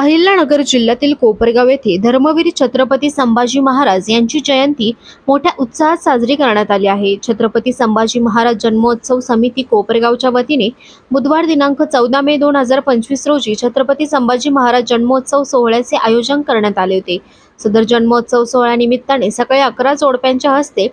अहिल्यानगर जिल्ह्यातील कोपरगाव येथे धर्मवीर छत्रपती संभाजी महाराज यांची जयंती मोठ्या उत्साहात साजरी करण्यात आली आहे. छत्रपती संभाजी महाराज जन्मोत्सव समिती कोपरगावच्या वतीने बुधवार दिनांक चौदा मे दोन हजार पंचवीस रोजी छत्रपती संभाजी महाराज जन्मोत्सव सोहळ्याचे आयोजन करण्यात आले होते. सदर जन्मोत्सव सोहळ्यानिमित्ताने सकाळी अकरा जोडप्यांच्या हस्ते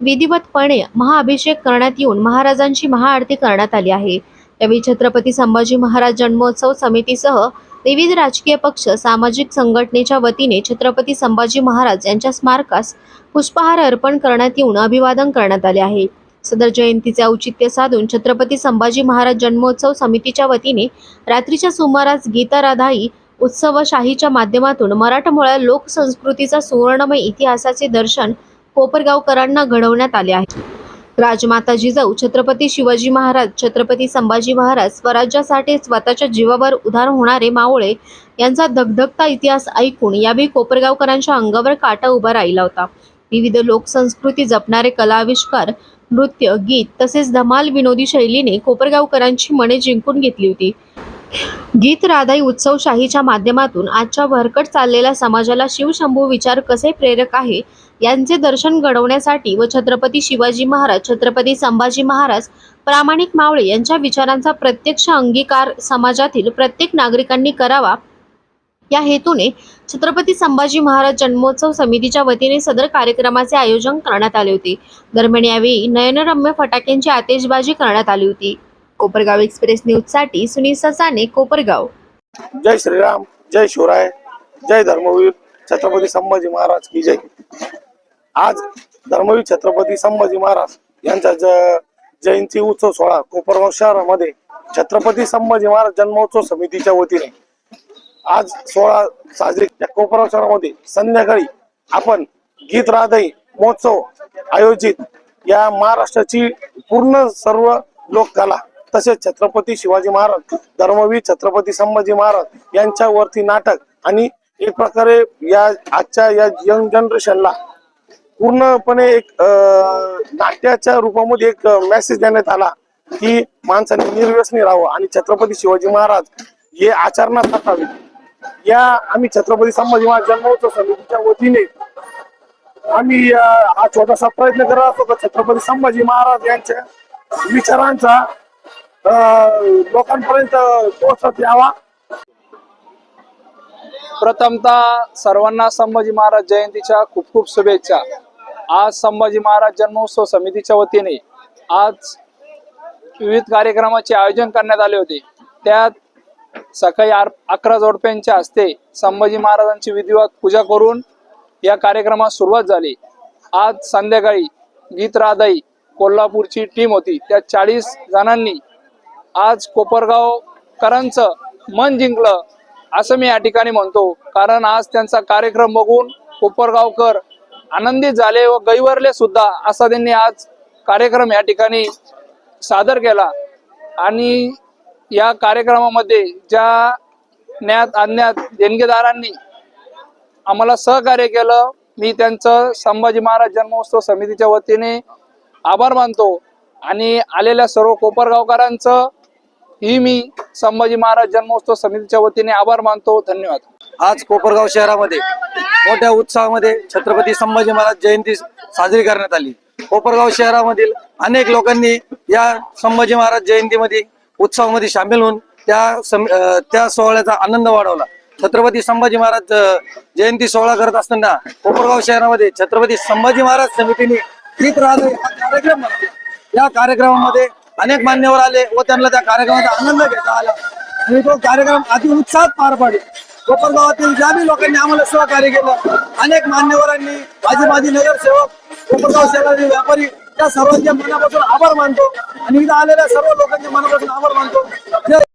विधिवतपणे महाअभिषेक करण्यात येऊन महाराजांची महाआरती करण्यात आली आहे. यावेळी छत्रपती संभाजी महाराज जन्मोत्सव समितीसह विविध राजकीय पक्ष सामाजिक संघटनेच्या वतीने छत्रपती संभाजी महाराज यांच्या स्मारकास पुष्पहार अर्पण करण्यात येऊन अभिवादन करण्यात आले आहे. सदर जयंतीचे औचित्य साधून छत्रपती संभाजी महाराज जन्मोत्सव समितीच्या वतीने रात्रीच्या सुमारास गीताराधाई उत्सव शाहीच्या माध्यमातून मराठमोळ्या लोकसंस्कृतीचा सुवर्णमय इतिहासाचे दर्शन कोपरगावकरांना घडवण्यात आले आहे. राजमाता जिजाऊ छत्रपती शिवाजी महाराज छत्रपती संभाजी महाराज स्वराज्यासाठी स्वतःच्या जीवावर उधार होणारे मावळे यांचा धगधगता इतिहास ऐकून यावेळी कोपरगावकरांच्या अंगावर काटा उभा राहिला होता. विविध लोकसंस्कृती जपणारे कलाविष्कार नृत्य गीत तसेच धमाल विनोदी शैलीने कोपरगावकरांची मने जिंकून घेतली होती. गीत राधाई उत्सवशाहीच्या माध्यमातून आजच्या भरकट चाललेल्या समाजाला शिवशंभू विचार कसे प्रेरक आहे यांचे दर्शन घडवण्यासाठी व छत्रपती शिवाजी महाराज छत्रपती संभाजी महाराज प्रामाणिक मावळे यांच्या विचारांचा प्रत्यक्ष अंगीकार समाजातील प्रत्येक नागरिकांनी करावा. या हेतूने छत्रपती संभाजी महाराज जन्मोत्सव समितीच्या वतीने सदर कार्यक्रमाचे आयोजन करण्यात आले होते. दरम्यान यावेळी नयनरम्य फटाक्यांची आतिषबाजी करण्यात आली होती. कोपरगाव एक्सप्रेस न्यूजसाठी सुनील ससाने कोपरगाव. जय श्रीराम जय शिवराय जय धर्मवीर छत्रपती संभाजी महाराज की जय. आज धर्मवीर छत्रपती संभाजी महाराज यांचा ज जयंती उत्सव सोहळा कोपरगाव शहरामध्ये छत्रपती संभाजी महाराज जन्मोत्सव समितीच्या वतीने आज सोहळा साजरी या कोपरगाव शहरामध्ये संध्याकाळी आपण गीत राधाई महोत्सव आयोजित या महाराष्ट्राची पूर्ण सर्व लोककला तसेच छत्रपती शिवाजी महाराज धर्मवीर छत्रपती संभाजी महाराज यांच्यावरती नाटक आणि एक प्रकारे या आजच्या या यंग जनरेशनला पूर्णपणे एक अं, नाट्याच्या रूपामध्ये एक मेसेज देण्यात आला की माणसाने निर्व्यसनी राहावं आणि छत्रपती शिवाजी महाराज हे आचरणात टाकावे या आम्ही छत्रपती संभाजी महाराज जन्मोत्सव समितीच्या वतीने आम्ही हा छोटासा प्रयत्न करत असतो. छत्रपती संभाजी महाराज यांच्या विचारांचा लोकांपर्यंत पोहोचत यावा. प्रथमतः सर्वांना संभाजी महाराज जयंतीच्या खूप खूप शुभेच्छा. आज संभाजी महाराज जन्मोत्सव समितीच्या वतीने आज विविध कार्यक्रमाचे आयोजन करण्यात आले होते. त्यात सकाळी अकरा जोडप्यांच्या हस्ते संभाजी महाराजांची विधिवत पूजा करून या कार्यक्रमास सुरुवात झाली. आज संध्याकाळी गीत राधाई कोल्हापूरची टीम होती. त्या चाळीस जणांनी आज कोपरगावकरांचं मन जिंकलं असं मी या ठिकाणी म्हणतो. कारण आज त्यांचा कार्यक्रम बघून कोपरगावकर आनंदित झाले व गैवरले सुद्धा असा त्यांनी आज कार्यक्रम या ठिकाणी सादर केला. आणि या कार्यक्रमामध्ये ज्या ज्ञात अज्ञात देणगेदारांनी आम्हाला सहकार्य केलं मी त्यांचं संभाजी महाराज जन्मोत्सव समितीच्या वतीने आभार मानतो. आणि आलेल्या सर्व कोपरगावकरांचं ही मी संभाजी महाराज जन्मोत्सव समितीच्या वतीने आभार मानतो. धन्यवाद. आज कोपरगाव शहरामध्ये मोठ्या उत्साहामध्ये छत्रपती संभाजी महाराज जयंती साजरी करण्यात आली. कोपरगाव शहरामधील अनेक लोकांनी या संभाजी महाराज जयंतीमध्ये उत्सवामध्ये सामील होऊन त्या सम- त्या सोहळ्याचा आनंद वाढवला. छत्रपती संभाजी महाराज जयंती सोहळा करत असताना कोपरगाव शहरामध्ये छत्रपती संभाजी महाराज समितीने गीत राहणे हा कार्यक्रम या कार्यक्रमामध्ये अनेक मान्यवर आले व त्यांना त्या कार्यक्रमाचा आनंद घेता आला. आणि तो कार्यक्रम अति उत्साहात पार पाडला कोपरगावातील ज्याही लोकांनी आम्हाला सहकार्य केलं. अनेक मान्यवरांनी माझी माझी नगरसेवक कोपरगाव शहरातील व्यापारी त्या सर्वांच्या मनापासून आभार मानतो. आणि इथं आलेल्या सर्व लोकांच्या मनापासून आभार मानतो.